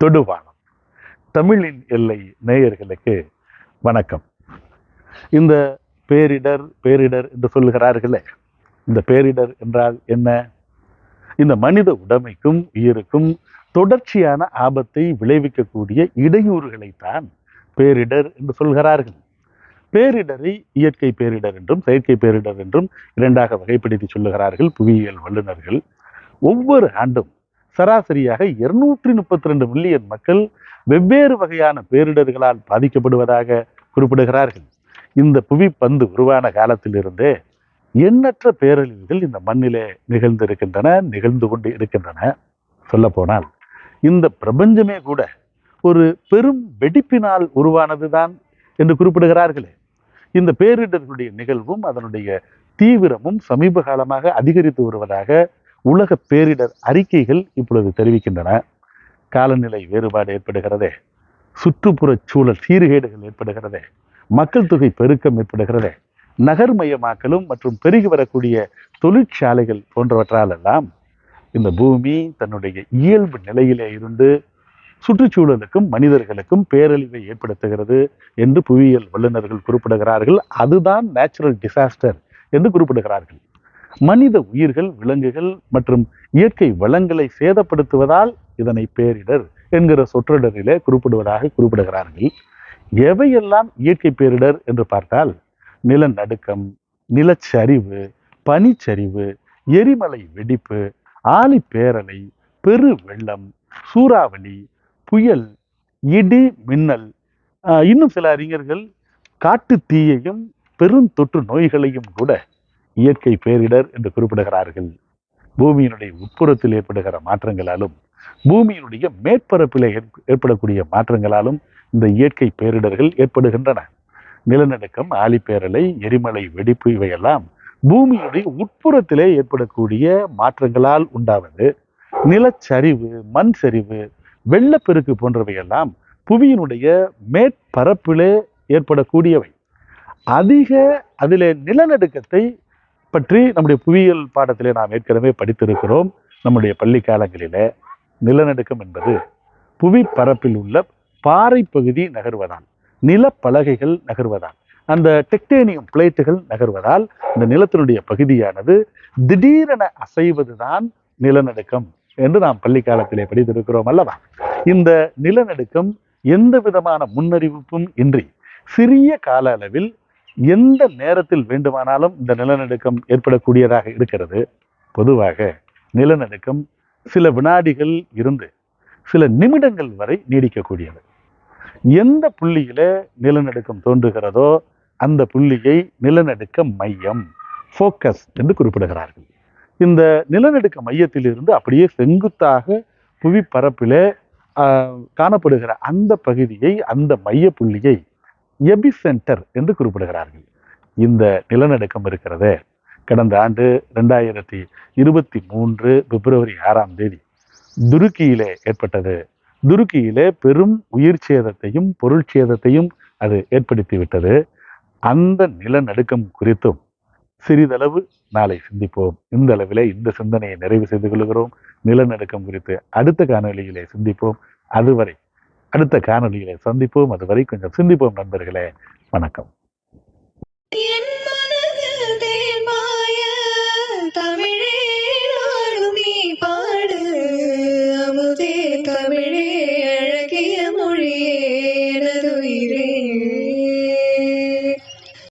தொடுவானம். தமிழின் எல்லை நேயர்களுக்கு வணக்கம். இந்த பேரிடர் பேரிடர் என்று சொல்லுகிறார்களே இந்த பேரிடர் என்றால் என்ன? இந்த மனித உடைமைக்கும் உயிருக்கும் தொடர்ச்சியான ஆபத்தை விளைவிக்கக்கூடிய இடையூறுகளைத்தான் பேரிடர் என்று சொல்கிறார்கள். பேரிடரை இயற்கை பேரிடர் என்றும் செயற்கை பேரிடர் என்றும் இரண்டாக வகைப்படுத்தி சொல்லுகிறார்கள் புவியியல் வல்லுநர்கள். ஒவ்வொரு ஆண்டும் சராசரியாக இருநூற்றி முப்பத்தி ரெண்டு மில்லியன் மக்கள் வெவ்வேறு வகையான பேரிடர்களால் பாதிக்கப்படுவதாக குறிப்பிடுகிறார்கள். இந்த புவி பந்து உருவான காலத்திலிருந்தே எண்ணற்ற பேரழிவுகள் இந்த மண்ணிலே நிகழ்ந்திருக்கின்றன நிகழ்ந்து கொண்டு இருக்கின்றன சொல்லப்போனால் இந்த பிரபஞ்சமே கூட ஒரு பெரும் வெடிப்பினால் உருவானதுதான் என்று குறிப்பிடுகிறார்களே. இந்த பேரிடர்களுடைய நிகழ்வும் அதனுடைய தீவிரமும் சமீப காலமாக அதிகரித்து வருவதாக உலக பேரிடர் அறிக்கைகள் இப்பொழுது தெரிவிக்கின்றன. காலநிலை வேறுபாடு ஏற்படுகிறதே. சுற்றுப்புறச் சூழல் சீர்கேடுகள் ஏற்படுகிறதே. மக்கள் தொகை பெருக்கம் ஏற்படுகிறதே. நகர்மயமாக்கலும் மற்றும் பெருகி வரக்கூடிய தொழிற்சாலைகள் போன்றவற்றால் எல்லாம் இந்த பூமி தன்னுடைய இயல்பு நிலையிலே இருந்து சுற்றுச்சூழலுக்கும் மனிதர்களுக்கும் பேரழிவை ஏற்படுத்துகிறது என்று புவியியல் வல்லுநர்கள் குறிப்பிடுகிறார்கள். அதுதான் நேச்சுரல் டிசாஸ்டர் என்று குறிப்பிடுகிறார்கள். மனித உயிர்கள் விலங்குகள் மற்றும் இயற்கை வளங்களை சேதப்படுத்துவதால் இதனை பேரிடர் என்கிற சொற்றொடரிலே குறிப்பிடுவதாக குறிப்பிடுகிறார்கள். எவையெல்லாம் இயற்கை பேரிடர் என்று பார்த்தால் நிலநடுக்கம் நிலச்சரிவு பனிச்சரிவு எரிமலை வெடிப்பு ஆழிப்பேரலை பெரு வெள்ளம் சூறாவளி புயல் இடி மின்னல் இன்னும் சில அறிஞர்கள் காட்டு தீயையும் பெருந்தொற்று நோய்களையும் கூட இயற்கை பேரிடர் என்று குறிப்பிடுகிறார்கள். பூமியினுடைய உட்புறத்தில் ஏற்படுகிற மாற்றங்களாலும் பூமியினுடைய மேற்பரப்பில் ஏற்ப- ஏற்படக்கூடிய மாற்றங்களாலும் இந்த இயற்கை பேரிடர்கள் ஏற்படுகின்றன. நிலநடுக்கம் ஆழிப்பேரலை எரிமலை வெடிப்பு இவையெல்லாம் பூமியுடைய உட்புறத்திலே ஏற்படக்கூடிய மாற்றங்களால் உண்டாவது நிலச்சரிவு மண் சரிவு வெள்ளப்பெருக்கு போன்றவையெல்லாம் புவியினுடைய மேற்பரப்பிலே ஏற்படக்கூடியவை. அதிக அதிலே நிலநடுக்கத்தை பற்றி நம்முடைய புவியியல் பாடத்திலே நாம் ஏற்கனவே படித்திருக்கிறோம். நம்முடைய பள்ளி காலங்களிலே நிலநடுக்கம் என்பது புவி பரப்பில் உள்ள பாறை பகுதி நகர்வதால் நிலப்பலகைகள் நகர்வதால் அந்த டெக்டேனியம் பிளேட்டுகள் நகர்வதால் இந்த நிலத்தினுடைய பகுதியானது திடீரென அசைவதுதான் நிலநடுக்கம் என்று நாம் பள்ளி காலத்திலே படித்திருக்கிறோம் அல்லவா? இந்த நிலநடுக்கம் எந்த விதமான முன்னறிவிப்பும் இன்றி சிறிய கால அளவில் எந்த நேரத்தில் வேண்டுமானாலும் இந்த நிலநடுக்கம் ஏற்படக்கூடியதாக இருக்கிறது? பொதுவாக நிலநடுக்கம் சில வினாடிகள் இருந்து சில நிமிடங்கள் வரை நீடிக்கக்கூடியது. எந்த புள்ளியில நிலநடுக்கம் தோன்றுகிறதோ அந்த புள்ளியை நிலநடுக்க மையம் ஃபோக்கஸ் என்று குறிப்பிடுகிறார்கள். இந்த நிலநடுக்க மையத்திலிருந்து அப்படியே செங்குத்தாக புவி காணப்படுகிற அந்த பகுதியை அந்த மைய புள்ளியை எபி சென்டர் என்று குறிப்பிடுகிறார்கள். இந்த நிலநடுக்கம் இருக்கிறது. கடந்த ஆண்டு ரெண்டாயிரத்தி இருபத்தி மூன்று பிப்ரவரி ஆறாம் தேதி துருக்கியிலே ஏற்பட்டது. துருக்கியிலே பெரும் உயிர் சேதத்தையும் பொருள் சேதத்தையும் அது ஏற்படுத்தி விட்டது. அந்த நிலநடுக்கம் குறித்தும் சிறிதளவு நாளை சிந்திப்போம். இந்த அளவிலே இந்த சிந்தனையை நிறைவு செய்து கொள்கிறோம். நிலநடுக்கம் குறித்து அடுத்த காணொலியிலே சிந்திப்போம். அதுவரை அடுத்த காணொலியிலே சந்திப்போம். அதுவரை கொஞ்சம் சிந்திப்போம் நண்பர்களே. வணக்கம்.